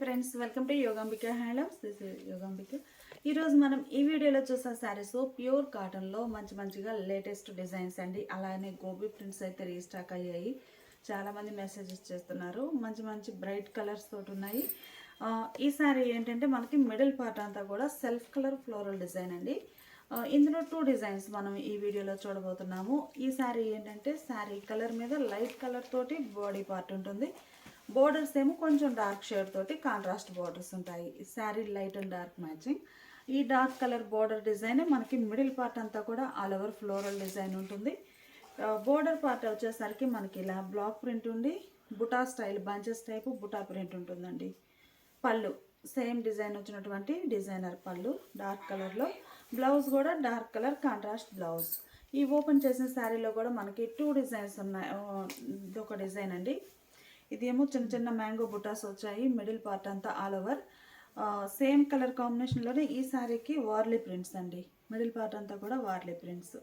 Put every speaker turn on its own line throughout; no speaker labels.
Friends welcome to Yogambika handlooms this Yogambika ఈరోజు మనం ఈ వీడియోలో చూసిన శారీస్ ప్యూర్ కాటన్లో మంచి మంచిగా లేటెస్ట్ డిజైన్స్ అండి. అలానే గోబీ ప్రింట్స్ అయితే రీస్టాక్ అయ్యాయి. చాలామంది మెసేజెస్ చేస్తున్నారు. మంచి మంచి బ్రైట్ కలర్స్ తోటి ఉన్నాయి. ఈ శారీ ఏంటంటే మనకి మిడిల్ పార్ట్ అంతా కూడా సెల్ఫ్ కలర్ ఫ్లోరల్ డిజైన్ అండి. ఇందులో టూ డిజైన్స్ మనం ఈ వీడియోలో చూడబోతున్నాము. ఈ శారీ ఏంటంటే శారీ కలర్ మీద లైట్ కలర్ తోటి బాడీ పార్ట్ ఉంటుంది. బోర్డర్స్ ఏమో కొంచెం డార్క్ షేడ్ తోటి కాంట్రాస్ట్ బోర్డర్స్ ఉంటాయి. Sari light and dark matching ఈ డార్క్ కలర్ బోర్డర్ డిజైన్ మనకి మిడిల్ పార్ట్ అంతా కూడా ఆల్ ఓవర్ ఫ్లోరల్ డిజైన్ ఉంటుంది. బోర్డర్ పార్ట్ వచ్చేసరికి మనకి ఇలా బ్లాక్ ప్రింట్ ఉండి buta style bunches type buta print ఉంటుందండి. పళ్ళు సేమ్ డిజైన్ వచ్చినటువంటి డిజైనర్ పళ్ళు డార్క్ కలర్లో బ్లౌజ్ కూడా డార్క్ కలర్ కాంట్రాస్ట్ బ్లౌజ్ ఈ ఓపెన్ చేసిన శారీలో కూడా మనకి టూ డిజైన్స్ ఉన్నాయి. ఒక డిజైన్ అండి. ఇదేమో చిన్న చిన్న మ్యాంగో బుటాస్ వచ్చాయి మిడిల్ పార్ట్ అంతా ఆల్ ఓవర్. సేమ్ కలర్ కాంబినేషన్లోనే ఈ శారీకి వార్లీ ప్రింట్స్ అండి. మిడిల్ పార్ట్ అంతా కూడా Warli prints.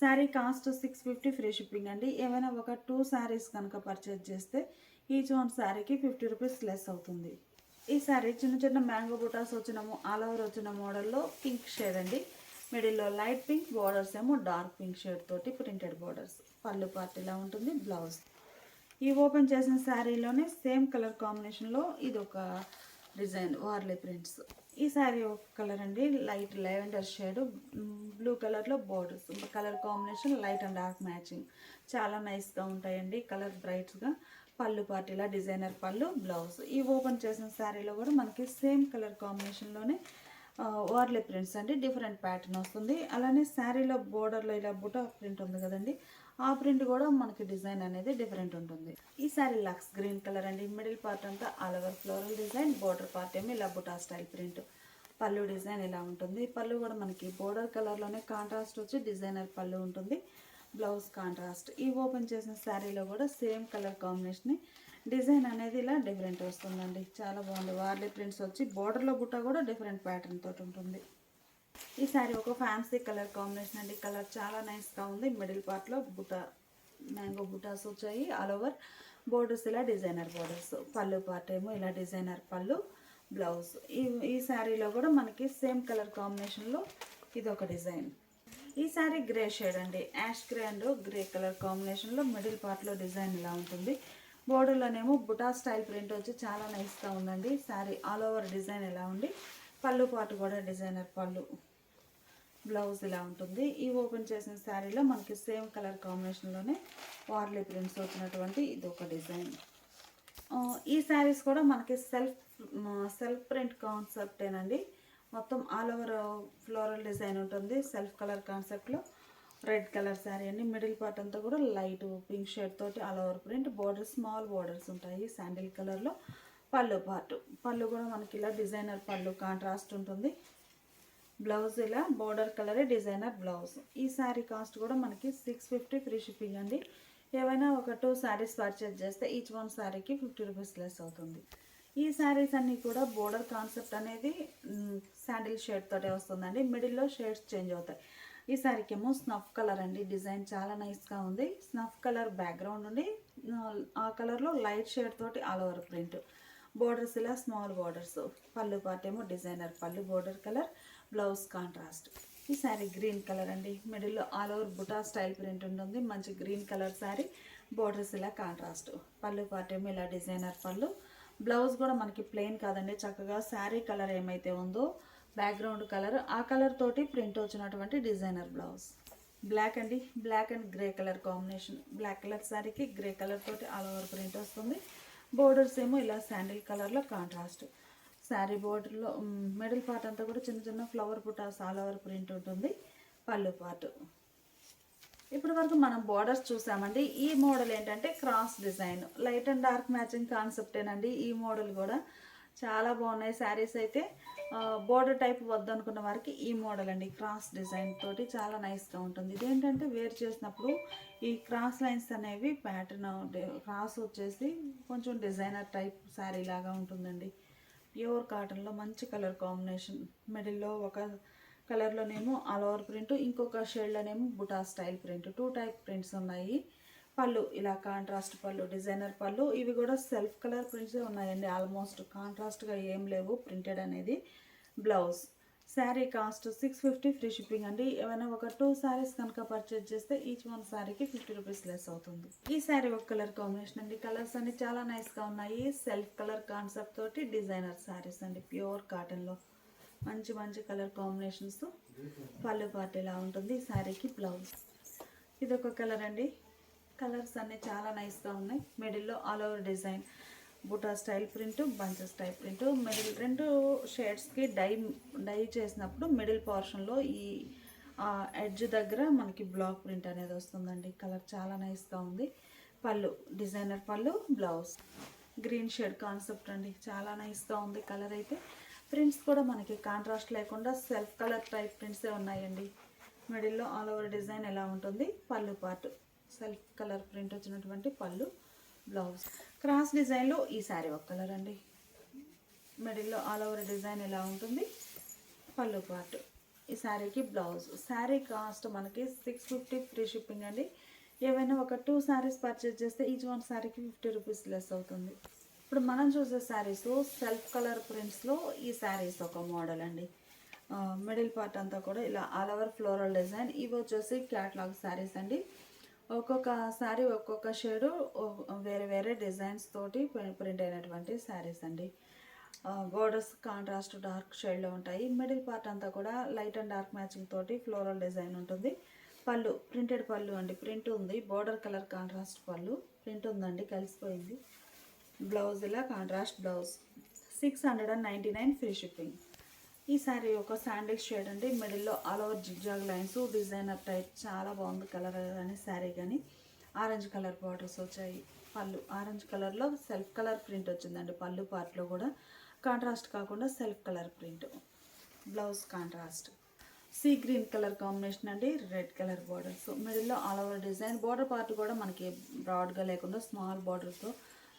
Sari cost six fifty free shipping అండి. ఏమైనా ఒక టూ శారీస్ కనుక పర్చేజ్ చేస్తే ఈచ్ వన్ శారీకి ఫిఫ్టీ రూపీస్ లెస్ అవుతుంది. ఈ శారీ చిన్న చిన్న మ్యాంగో బుటాస్ వచ్చిన ఆల్ ఓవర్ వచ్చిన మోడల్లో పింక్ షేడ్ అండి. మిడిల్లో లైట్ పింక్ బోర్డర్స్ ఏమో డార్క్ పింక్ షేడ్ తోటి ప్రింటెడ్ బోర్డర్స్ పళ్ళు పార్ట్ ఇలా ఉంటుంది బ్లౌజ్. ఈ ఓపెన్ చేసిన శారీలోనే సేమ్ కలర్ కాంబినేషన్లో ఇది ఒక డిజైన్ వార్లీ ప్రింట్స్. ఈ శారీ ఒక కలర్ అండి లైట్ లెవెండర్ షేడ్ బ్లూ కలర్లో borders. Colour combination light and dark matching. చాలా నైస్గా ఉంటాయండి కలర్ బ్రైట్స్గా. పళ్ళు పార్టీలా డిజైనర్ పళ్ళు బ్లౌజ్. ఈ ఓపెన్ చేసిన శారీలో కూడా మనకి సేమ్ కలర్ కాంబినేషన్లోనే వార్లీ ప్రింట్స్ అండి. డిఫరెంట్ ప్యాటర్న్ వస్తుంది. అలానే శారీలో బోర్డర్లో ఇలా బుటా ప్రింట్ ఉంది కదండి ఆ ప్రింట్ కూడా మనకి డిజైన్ అనేది డిఫరెంట్ ఉంటుంది. ఈ సారీ లక్స్ గ్రీన్ కలర్ అండి. మిడిల్ పార్ట్ అంతా all over floral design border part ఏమో ఇలా buta style print. Pallu design ఇలా ఉంటుంది. పళ్ళు కూడా మనకి బోర్డర్ కలర్లోనే కాంట్రాస్ట్ వచ్చి డిజైనర్ పళ్ళు ఉంటుంది. Blouse contrast. ఈ ఓపెన్ చేసిన శారీలో కూడా సేమ్ కలర్ కాంబినేషన్. డిజైన్ అనేది ఇలా డిఫరెంట్ వస్తుందండి. చాలా బాగుంది. వార్లీ ప్రింట్స్ వచ్చి బోర్డర్లో బుట్ట కూడా డిఫరెంట్ ప్యాటర్న్ తోటి ఉంటుంది. ఈ శారీ ఒక ఫ్యాన్సీ కలర్ కాంబినేషన్ అండి. కలర్ చాలా నైస్గా ఉంది. మిడిల్ పార్ట్లో బుటా మ్యాంగో బుటాస్ వచ్చాయి ఆల్ ఓవర్ బోర్డర్స్ ఇలా డిజైనర్ బోర్డర్స్ పళ్ళు పార్ట్ ఏమో ఇలా డిజైనర్ పళ్ళు బ్లౌజ్ ఈ ఈ శారీలో కూడా మనకి సేమ్ కలర్ కాంబినేషన్లో ఇది ఒక డిజైన్ ఈ శారీ గ్రే షేడ్ అండి. Ash grey and grey colour కాంబినేషన్లో మిడిల్ పార్ట్లో డిజైన్ ఇలా ఉంటుంది. బోర్డర్లోనేమో బుటా స్టైల్ ప్రింట్ వచ్చి చాలా నైస్గా ఉందండి. శారీ ఆల్ ఓవర్ డిజైన్ ఎలా ఉండి పళ్ళు పాటు కూడా డిజైనర్ పళ్ళు. బ్లౌజ్ ఇలా ఉంటుంది. ఈ ఓపెన్ చేసిన శారీలో మనకి సేమ్ కలర్ కాంబినేషన్లోనే వార్లీ ప్రింట్స్ వచ్చినటువంటి ఇది ఒక డిజైన్ ఈ శారీస్ కూడా మనకి సెల్ఫ్ సెల్ఫ్ ప్రింట్ కాన్సెప్టేనండి మొత్తం ఆల్ ఓవర్ ఫ్లోరల్ డిజైన్ ఉంటుంది. సెల్ఫ్ కలర్ కాన్సెప్ట్లో రెడ్ కలర్ శారీ అండి. మిడిల్ పార్ట్ అంతా కూడా లైట్ పింక్ షేడ్ తోటి all over print. Border small borders ఉంటాయి శాండిల్ కలర్లో. పళ్ళు పార్ట్ పళ్ళు కూడా మనకి ఇలా డిజైనర్ పళ్ళు కాంట్రాస్ట్ ఉంటుంది. బ్లౌజ్ ఇలా బోర్డర్ కలరే డిజైనర్ బ్లౌజ్. ఈ శారీ కాస్ట్ కూడా మనకి సిక్స్ ఫిఫ్టీ ఫ్రీ షిప్పింగ్ అండి. ఏవైనా ఒక టూ శారీస్ పర్చేజ్ చేస్తే ఈచ్ వన్ శారీకి ఫిఫ్టీ రూపీస్ లెస్ అవుతుంది. ఈ శారీస్ అన్నీ కూడా బోర్డర్ కాన్సెప్ట్ అనేది శాండిల్ షేడ్ తోటే వస్తుందండి. మిడిల్లో షేడ్స్ చేంజ్ అవుతాయి. ఈ శారీకి ఏమో స్నఫ్ కలర్ అండి. డిజైన్ చాలా నైస్గా ఉంది. స్నఫ్ కలర్ బ్యాక్గ్రౌండ్ ఉండి ఆ కలర్లో లైట్ షేడ్ తోటి ఆల్ ఓవర్ ప్రింట్ బోర్డర్స్ ఇలా స్మాల్ బోర్డర్స్ పళ్ళు పార్ట్ ఏమో designer pallu border colour blouse contrast. ఈ శారీ గ్రీన్ కలర్ అండి. మిడిల్లో all over buta style print ఉంటుంది. మంచి గ్రీన్ కలర్ శారీ. బోర్డర్స్ ఇలా కాంట్రాస్ట్. పళ్ళు పార్ట్ ఇలా డిజైనర్ పళ్ళు. బ్లౌజ్ కూడా మనకి ప్లెయిన్ కాదండి. చక్కగా శారీ కలర్ ఏమైతే ఉందో బ్యాక్గ్రౌండ్ కలర్. ఆ కలర్ తోటి ప్రింట్ వచ్చినటువంటి డిజైనర్ బ్లౌజ్. బ్లాక్ అండి. Black and grey colour combination. Black colour శారీకి గ్రే కలర్ తోటి ఆల్ ఓవర్ ప్రింట్ వస్తుంది. బోర్డర్స్ ఏమో ఇలా శాండిల్ కలర్లో కాంట్రాస్ట్. శారీ బోర్డర్లో మిడిల్ పార్ట్ అంతా కూడా చిన్న చిన్న flower butas all over print ఉంటుంది పళ్ళు పార్ట్ ఇప్పటి వరకు మనం బోర్డర్స్ చూసామండి. ఈ మోడల్ ఏంటంటే cross design. Light and dark matching కాన్సెప్టేనండి ఈ మోడల్ కూడా. చాలా బాగున్నాయి శారీస్ అయితే. బోర్డర్ టైప్ వద్దనుకున్న వారికి ఈ మోడల్ అండి. క్రాస్ డిజైన్ తోటి చాలా నైస్గా ఉంటుంది. ఇదేంటంటే వేర్ చేసినప్పుడు ఈ క్రాస్ లైన్స్ అనేవి ప్యాటర్న్ క్రాస్ వచ్చేసి కొంచెం డిజైనర్ టైప్ శారీ లాగా ఉంటుందండి. ప్యూర్ కాటన్లో మంచి కలర్ కాంబినేషన్. మిడిల్లో ఒక కలర్లోనేమో ఆల్ ఓవర్ ప్రింట్ ఇంకొక షేడ్లోనేమో buta style print. Two type prints ఉన్నాయి. పళ్ళు ఇలా కాంట్రాస్ట్ పళ్ళు డిజైనర్ పళ్ళు ఇవి కూడా సెల్ఫ్ కలర్ ప్రింట్సే ఉన్నాయండి. ఆల్మోస్ట్ కాంట్రాస్ట్గా ఏం లేవు ప్రింటెడ్ అనేది. Blouse. Sari cost six fifty free shipping అండి. ఏమైనా ఒక టూ శారీస్ కనుక పర్చేజ్ చేస్తే ఈచ్ వన్ శారీకి ఫిఫ్టీ రూపీస్ లెస్ అవుతుంది. ఈ శారీ ఒక కలర్ కాంబినేషన్ అండి. కలర్స్ అన్ని చాలా నైస్గా ఉన్నాయి. సెల్ఫ్ కలర్ కాన్సెప్ట్ తోటి డిజైనర్ శారీస్ అండి. ప్యూర్ కాటన్లో మంచి మంచి కలర్ కాంబినేషన్స్తో పళ్ళు పార్టీలా ఉంటుంది ఈ శారీకి బ్లౌజ్ ఇది ఒక కలర్ అండి. కలర్స్ అన్నీ చాలా నైస్గా ఉన్నాయి. మిడిల్లో all over design buta style print bunches style print. Middle రెండు షేడ్స్కి డై డై చేసినప్పుడు మిడిల్ పోర్షన్లో ఈ ఎడ్జ్ దగ్గర మనకి బ్లాక్ ప్రింట్ అనేది వస్తుందండి. కలర్ చాలా నైస్గా ఉంది. పళ్ళు డిజైనర్ పళ్ళు బ్లౌజ్. గ్రీన్ షేడ్ కాన్సెప్ట్ అండి. చాలా నైస్గా ఉంది కలర్ అయితే. ప్రింట్స్ కూడా మనకి కాంట్రాస్ట్ లేకుండా సెల్ఫ్ కలర్ టైప్ ప్రింట్సే ఉన్నాయండి. మిడిల్లో ఆల్ ఓవర్ డిజైన్ ఎలా ఉంటుంది? Pallu part. Self colour print వచ్చినటువంటి పళ్ళు బ్లౌజ్. క్రాస్ డిజైన్లో ఈ శారీ ఒక కలర్ అండి. మిడిల్లో ఆల్ ఓవర్ డిజైన్ ఎలా ఉంటుంది? పళ్ళు పార్ట్ ఈ శారీకి బ్లౌజ్. శారీ కాస్ట్ మనకి సిక్స్ ఫిఫ్టీ ఫ్రీ షిప్పింగ్ అండి. ఏవైనా ఒక టూ శారీస్ పర్చేజ్ చేస్తే ఈచ్ వన్ శారీకి ఫిఫ్టీ రూపీస్ లెస్ అవుతుంది. ఇప్పుడు మనం చూసే శారీస్ సెల్ఫ్ కలర్ ప్రింట్స్లో ఈ శారీస్ ఒక మోడల్ అండి. మిడిల్ పార్ట్ అంతా కూడా ఇలా ఆల్ ఓవర్ ఫ్లోరల్ డిజైన్ ఇవి వచ్చేసి క్యాట్లాగ్ శారీస్ అండి. ఒక్కొక్క శారీ ఒక్కొక్క షేడు వేరే వేరే డిజైన్స్ తోటి ప్రింట్ అయినటువంటి శారీస్ అండి. బోర్డర్స్ కాంట్రాస్ట్ డార్క్ షేడ్లో ఉంటాయి. మిడిల్ పార్ట్ అంతా కూడా లైట్ అండ్ డార్క్ మ్యాచింగ్ తోటి ఫ్లోరల్ డిజైన్ ఉంటుంది. పళ్ళు ప్రింటెడ్ పళ్ళు అండి. ప్రింట్ ఉంది. Border colour contrast pallu. Print ఉందండి. కలిసిపోయింది. బ్లౌజ్ ఇలా contrast blouse. Six hundred and ninety nine free shipping. ఈ శారీ ఒక శాండిల్ షేడ్ అండి. మిడిల్లో all over zigzag lines designer type చాలా బాగుంది కలర్ కానీ శారీ కానీ. ఆరెంజ్ కలర్ బార్డర్స్ వచ్చాయి. పళ్ళు ఆరెంజ్ కలర్లో సెల్ఫ్ కలర్ ప్రింట్ వచ్చిందండి. పళ్ళు పార్ట్లో కూడా. కాంట్రాస్ట్ కాకుండా self colour print. Blouse contrast. Sea green colour combination అండి. రెడ్ కలర్ బార్డర్స్ మిడిల్లో all over design. Border part కూడా మనకి బ్రాడ్గా లేకుండా స్మాల్ బార్డర్తో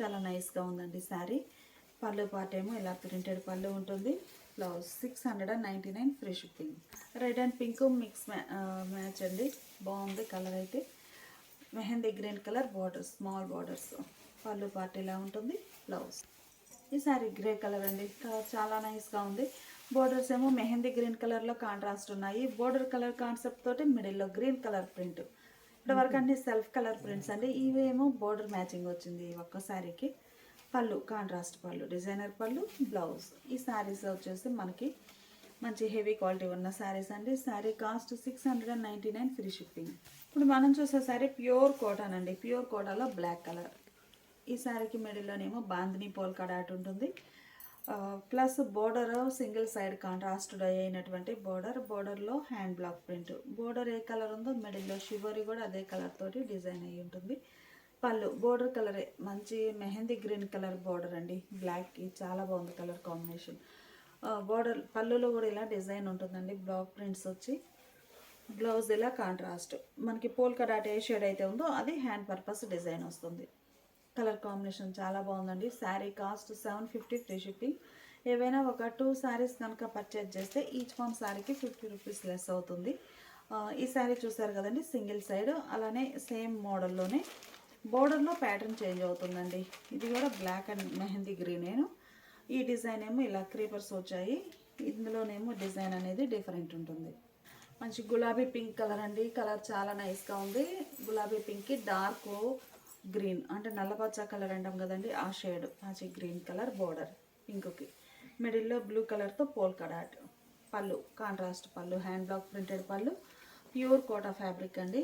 చాలా నైస్గా ఉందండి శారీ. పళ్ళు పార్ట్ ఏమో ఇలా ప్రింటెడ్ పళ్ళు ఉంటుంది. Blouse six hundred and ninety nine free shipping. Red and pink mix match అండి. బాగుంది కలర్ అయితే. Mehndi green colour borders small borders pallu part ఇలా ఉంటుంది బ్లౌజ్. ఈ సారీ గ్రే కలర్ అండి. కలర్ చాలా నైస్గా ఉంది. బోర్డర్స్ ఏమో మెహందీ గ్రీన్ కలర్లో కాంట్రాస్ట్ ఉన్నాయి. బోర్డర్ కలర్ కాన్సెప్ట్ తోటి మిడిల్లో గ్రీన్ కలర్ ప్రింట్ ఇప్పటివరకు అన్ని సెల్ఫ్ కలర్ ప్రింట్స్ అండి. ఇవేమో బోర్డర్ మ్యాచింగ్ వచ్చింది ఒక్క శారీకి పళ్ళు కాంట్రాస్ట్ పళ్ళు డిజైనర్ పళ్ళు బ్లౌజ్ ఈ శారీస్ వచ్చేసి మనకి మంచి హెవీ క్వాలిటీ ఉన్న శారీస్ అండి. Sari cost six hundred and ninety nine free shipping ఇప్పుడు మనం చూసే శారీ ప్యూర్ కోటాన్ అండి. ప్యూర్ కోటాలో బ్లాక్ కలర్ ఈ శారీకి మిడిల్లోనేమో బాందిని పోల్ కడాట్ ఉంటుంది. Plus border single side contrast అయినటువంటి బోర్డర్ బోర్డర్లో హ్యాండ్ బ్లాక్ ప్రింట్ బోర్డర్ ఏ కలర్ ఉందో మిడిల్లో షివరీ కూడా అదే కలర్ తోటి డిజైన్ అయ్యి ఉంటుంది. పళ్ళు బోర్డర్ కలరే మంచి మెహందీ గ్రీన్ కలర్ బోర్డర్ అండి. బ్లాక్కి చాలా బాగుంది కలర్ కాంబినేషన్. బోర్డర్ పళ్ళులో కూడా ఇలా డిజైన్ ఉంటుందండి. బ్లాక్ ప్రింట్స్ వచ్చి బ్లౌజ్ ఇలా కాంట్రాస్ట్ మనకి పోల్కా డాట్ ఏ షేడ్ అయితే ఉందో అది హ్యాండ్ పర్పస్ డిజైన్ వస్తుంది. కలర్ కాంబినేషన్ చాలా బాగుందండి. Sari cost seven fifty free shipping ఏవైనా ఒక టూ శారీస్ కనుక పర్చేజ్ చేస్తే ఈచ్ వన్ శారీకి ఫిఫ్టీ రూపీస్ లెస్ అవుతుంది. ఈ శారీ చూసారు కదండి సింగిల్ సైడ్ అలానే సేమ్ మోడల్లోనే బోర్డర్లో ప్యాటర్న్ చేంజ్ అవుతుందండి. ఇది కూడా బ్లాక్ అండ్ మెహందీ గ్రీనేను ఈ డిజైన్ ఏమో ఇలా క్రీపర్స్ వచ్చాయి. ఇందులోనేమో డిజైన్ అనేది డిఫరెంట్ ఉంటుంది. మంచి గులాబీ పింక్ కలర్ అండి. కలర్ చాలా నైస్గా ఉంది. గులాబీ పింక్కి డార్క్ గ్రీన్ అంటే నల్లపచ్చ కలర్ అంటాం కదండి. ఆ షేడ్ మంచి గ్రీన్ కలర్ బోర్డర్ పింక్కి. మిడిల్లో బ్లూ కలర్తో pole dot pallu contrast pallu hand block printed pallu pure Kota fabric అండి.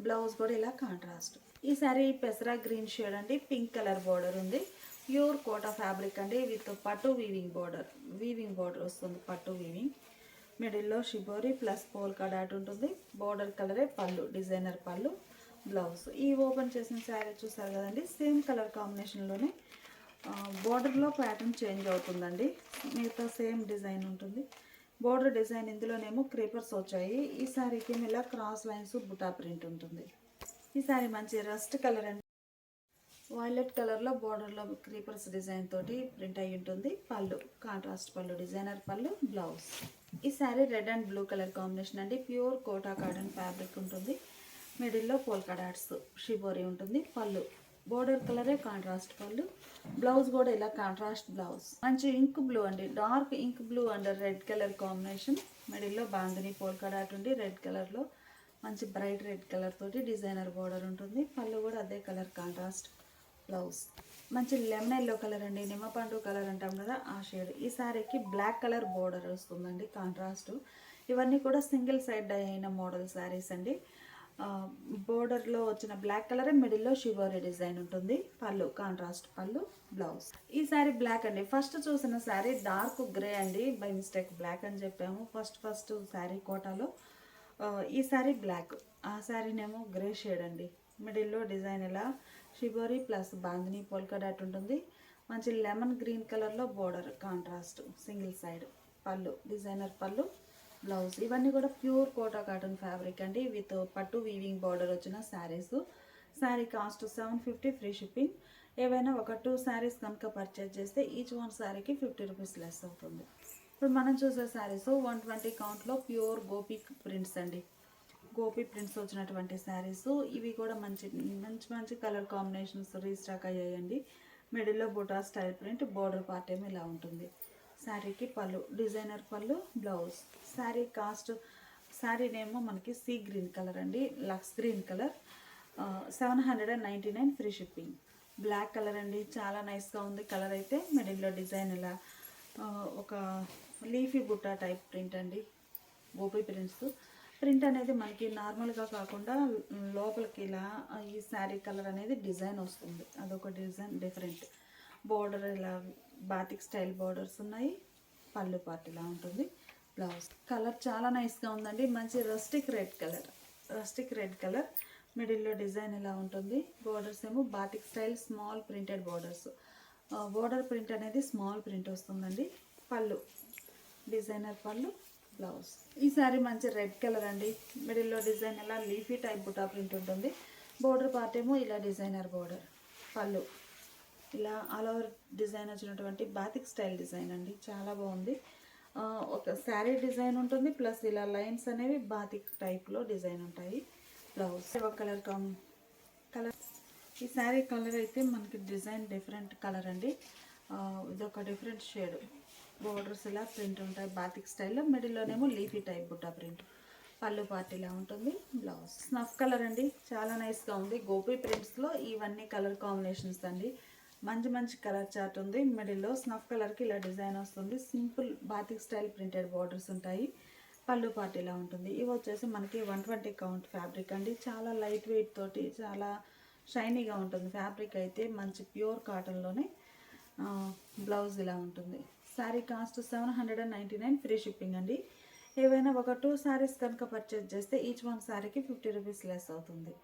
బ్లౌజ్ కూడా ఇలా కాంట్రాస్ట్. ఈ సారీ పెసరా గ్రీన్ షేడ్ అండి పింక్ కలర్ బోర్డర్ ఉంది. ప్యూర్ కోటా ఫ్యాబ్రిక్ అండి విత్ పట్టు వీవింగ్ బోర్డర్ వీవింగ్ బోర్డర్ వస్తుంది పట్టు వీవింగ్. మిడిల్లో షిబోరి ప్లస్ పోల్కా డాట్ ఉంటుంది. బోర్డర్ కలరే పళ్ళు డిజైనర్ పళ్ళు బ్లౌజ్. ఈ ఓపెన్ చేసిన శారీ చూసారు కదండి సేమ్ కలర్ కాంబినేషన్లోనే బోర్డర్లో ప్యాటర్న్ చేంజ్ అవుతుందండి. మిగతా సేమ్ డిజైన్ ఉంటుంది. బోర్డర్ డిజైన్ ఇందులోనేమో క్రీపర్స్ వచ్చాయి. ఈ శారీకి ఇలా క్రాస్ లైన్స్ బుటా ప్రింట్ ఉంటుంది. ఈ మంచి రస్ట్ కలర్ అండి. వైలెట్ కలర్లో బోర్డర్లో క్రీపర్స్ డిజైన్ తోటి ప్రింట్ అయి ఉంటుంది. పళ్ళు కాంట్రాస్ట్ పళ్ళు డిజైనర్ పళ్ళు బ్లౌజ్ ఈ sari red and blue colour combination అండి. ప్యూర్ కోటా కాటన్ ఫ్యాబ్రిక్ ఉంటుంది. మిడిల్లో పోల్కా డాట్స్ ఉంటుంది. పళ్ళు బోర్డర్ కలరే కాంట్రాస్ట్ పళ్ళు. బ్లౌజ్ కూడా ఇలా కాంట్రాస్ట్ బ్లౌజ్ మంచి ఇంక్ బ్లూ అండి. Dark ink blue and red colour combination మిడిల్లో బాంధిని పోల్కా డాట్ ఉండి రెడ్ కలర్లో మంచి బ్రైట్ రెడ్ కలర్ తోటి డిజైనర్ బోర్డర్ ఉంటుంది. పళ్ళు కూడా అదే కలర్ కాంట్రాస్ట్ బ్లౌజ్. మంచి లెమన్ ఎల్లో కలర్ అండి నిమ్మపండు కలర్ అంటాం కదా ఆ షేడ్. ఈ శారీకి బ్లాక్ కలర్ బోర్డర్ వస్తుందండి కాంట్రాస్ట్. ఇవన్నీ కూడా సింగిల్ సైడ్ డై అయిన మోడల్ శారీస్ అండి. బోర్డర్లో వచ్చిన బ్లాక్ కలర్ మిడిల్లో షివోరీ డిజైన్ ఉంటుంది. పళ్ళు కాంట్రాస్ట్ పళ్ళు బ్లౌజ్. ఈ శారీ బ్లాక్ అండి. ఫస్ట్ చూసిన శారీ డార్క్ గ్రే అండి బై మిస్టేక్ బ్లాక్ అని చెప్పాము. ఫస్ట్ ఫస్ట్ శారీ కోటాలో. ఈ శారీ బ్లాక్. ఆ శారీనేమో గ్రే షేడ్ అండి. మిడిల్లో డిజైన్ ఇలా. Shibori plus bandhani polka dot ఉంటుంది. మంచి లెమన్ గ్రీన్ కలర్లో బోర్డర్ కాంట్రాస్ట్. సింగిల్ సైడ్ పళ్ళు డిజైనర్ పళ్ళు బ్లౌజ్. ఇవన్నీ కూడా ప్యూర్ కోటా కాటన్ ఫ్యాబ్రిక్ అండి. విత్ పట్టు వీవింగ్ బార్డర్ వచ్చిన saris sari cost seven fifty free shipping. ఏవైనా ఒక టూ శారీస్ కనుక పర్చేజ్ చేస్తే ఈచ్ వన్ శారీకి ఫిఫ్టీ రూపీస్ లెస్ అవుతుంది. ఇప్పుడు మనం చూసే శారీస్ వన్ ట్వంటీ కౌంట్లో ప్యూర్ గోపి ప్రింట్స్ అండి. గోపి ప్రింట్స్ వచ్చినటువంటి శారీస్ ఇవి కూడా మంచి మంచి మంచి కలర్ కాంబినేషన్స్ రీస్టాక్ అయ్యాయండి. మిడిల్లో buta style print border part ఏమో ఇలా ఉంటుంది. శారీకి పళ్ళు డిజైనర్ పళ్ళు బ్లౌజ్ శారీ కాస్ట్ శారీ నేమో మనకి సీ గ్రీన్ కలర్ అండి. Lux green colour seven hundred and ninety nine free shipping black colour అండి. చాలా నైస్గా ఉంది. కలర్ అయితే మిడిల్లో డిజైన్ ఇలా ఒక లీఫీ బుట్ట టైప్ ప్రింట్ అండి గోపి ప్రింట్స్. ప్రింట్ అనేది మనకి నార్మల్గా కాకుండా లోపలికి ఇలా ఈ శారీ కలర్ అనేది డిజైన్ వస్తుంది. అదొక డిజైన్ డిఫరెంట్. బోర్డర్ ఇలా బాతిక్ స్టైల్ బోర్డర్స్ ఉన్నాయి పళ్ళు పార్ట్ ఇలా ఉంటుంది బ్లౌజ్. కలర్ చాలా నైస్గా ఉందండి మంచి rustic red colour rustic red colour మిడిల్లో డిజైన్ ఇలా ఉంటుంది. బోర్డర్స్ ఏమో batik style small printed borders border print అనేది స్మాల్ ప్రింట్ వస్తుందండి. పళ్ళు డిజైనర్ పళ్ళు బ్లౌజ్ ఈ సారీ మంచి రెడ్ కలర్ అండి. మిడిల్లో డిజైన్ ఇలా లీఫీ టైప్ బుటా ప్రింట్ ఉంటుంది. బోర్డర్ పార్ట్ ఏమో ఇలా డిజైనర్ బోర్డర్ పళ్ళు. ఇలా ఆల్ ఓవర్ డిజైన్ వచ్చినటువంటి బాతిక్ స్టైల్ డిజైన్ అండి. చాలా బాగుంది. ఒక శారీ డిజైన్ ఉంటుంది. ప్లస్ ఇలా లైన్స్ అనేవి బాతిక్ టైప్లో డిజైన్ ఉంటాయి. బ్లౌజ్ ఒక కలర్ కామ్ కలర్ ఈ శారీ కలర్ అయితే మనకి డిజైన్ డిఫరెంట్ కలర్ అండి. ఇదొక డిఫరెంట్ షేడ్. బోర్డర్స్ ఇలా ప్రింట్ ఉంటాయి. బాతిక్ స్టైల్లో మిడిల్లోనేమో లీఫీ టైప్ బుట్ట ప్రింట్. పళ్ళు పార్ట్ ఇలా ఉంటుంది. బ్లౌజ్. స్నఫ్ కలర్ అండి. చాలా నైస్గా ఉంది. గోపి ప్రింట్స్లో ఇవన్నీ కలర్ కాంబినేషన్స్ అండి. మంచి మంచి కలర్ చార్ట్ ఉంది. మిడిల్లో స్నఫ్ కలర్కి ఇలా డిజైన్ వస్తుంది. Simple batik style printed borders ఉంటాయి. పళ్ళు పార్ట్ ఇలా ఉంటుంది. ఇవి వచ్చేసి మనకి వన్ ట్వంటీ కౌంట్ ఫ్యాబ్రిక్ అండి. చాలా లైట్ వెయిట్ తోటి చాలా షైనీగా ఉంటుంది. ఫ్యాబ్రిక్ అయితే మంచి ప్యూర్ కాటన్లోనే బ్లౌజ్ ఇలా ఉంటుంది. Sari cost seven hundred and ninety nine free shipping అండి. ఏవైనా ఒక టూ శారీస్ కనుక పర్చేజ్ చేస్తే ఈచ్ వన్ శారీకి ఫిఫ్టీ రూపీస్ లెస్ అవుతుంది.